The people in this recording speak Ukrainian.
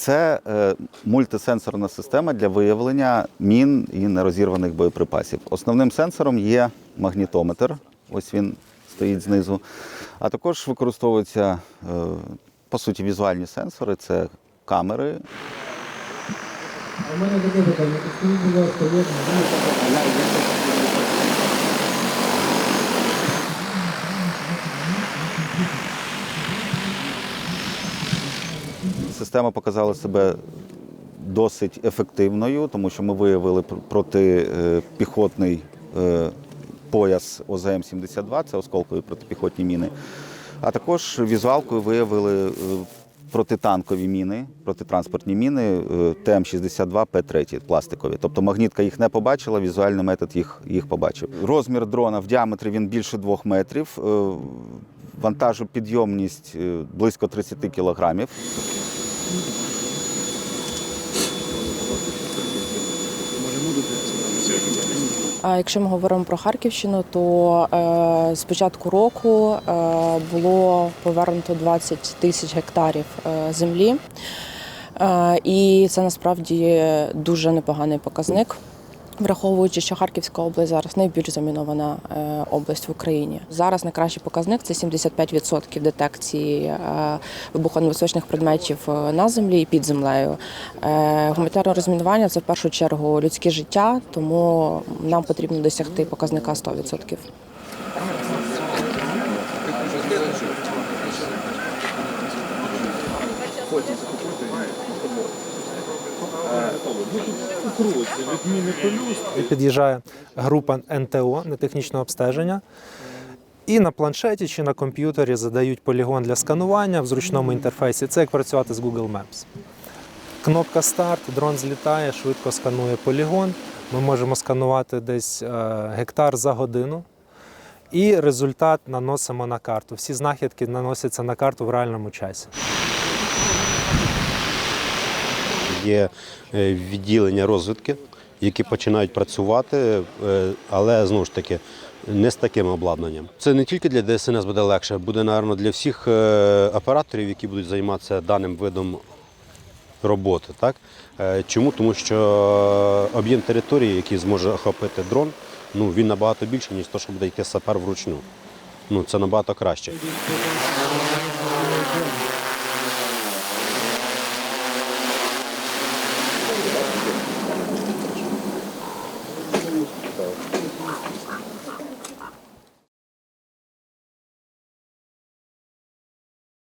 Це е, мультисенсорна система для виявлення мін і нерозірваних боєприпасів. Основним сенсором є магнітометр. Ось він стоїть знизу. А також використовуються е, по суті візуальні сенсори, це камери. В мене таке питання. Скажіть, будь ласка, Система показала себе досить ефективною, тому що ми виявили протипіхотний е, пояс ОЗМ-72, це осколкові протипіхотні міни. А також візуалкою виявили е, протитанкові міни, протитранспортні міни е, ТМ-62П3, пластикові. Тобто магнітка їх не побачила, візуальний метод їх, їх побачив. Розмір дрона в діаметрі він більше 2 метрів. е, Вантажопідйомність е, близько 30 кілограмів. А якщо ми говоримо про Харківщину, то е, з початку року е, було повернуто 20 тисяч гектарів е, землі. Е, і це насправді дуже непоганий показник. Враховуючи, що Харківська область зараз найбільш замінована е, область в Україні. Зараз найкращий показник це 75% детекції е, вибухонебезпечних предметів е, на землі і під землею. Гуманітарне розмінування це в першу чергу людське життя, тому нам потрібно досягти показника 100%. І під'їжджає група НТО нетехнічного обстеження. І на планшеті чи на комп'ютері задають полігон для сканування в зручному інтерфейсі. Це як працювати з Google Maps. Кнопка старт, дрон злітає, швидко сканує полігон. Ми можемо сканувати десь е, гектар за годину. І результат наносимо на карту. Всі знахідки наносяться на карту в реальному часі. Є е, відділення розвідки, які починають працювати, е, але знову ж таки не з таким обладнанням. Це не тільки для ДСНС буде легше, буде, напевно, для всіх е, операторів, які будуть займатися даним видом роботи. Так? Чому? Тому що об'єм території, який зможе охопити дрон, ну, він набагато більший, ніж те, що буде йти сапер вручну. Ну, це набагато краще.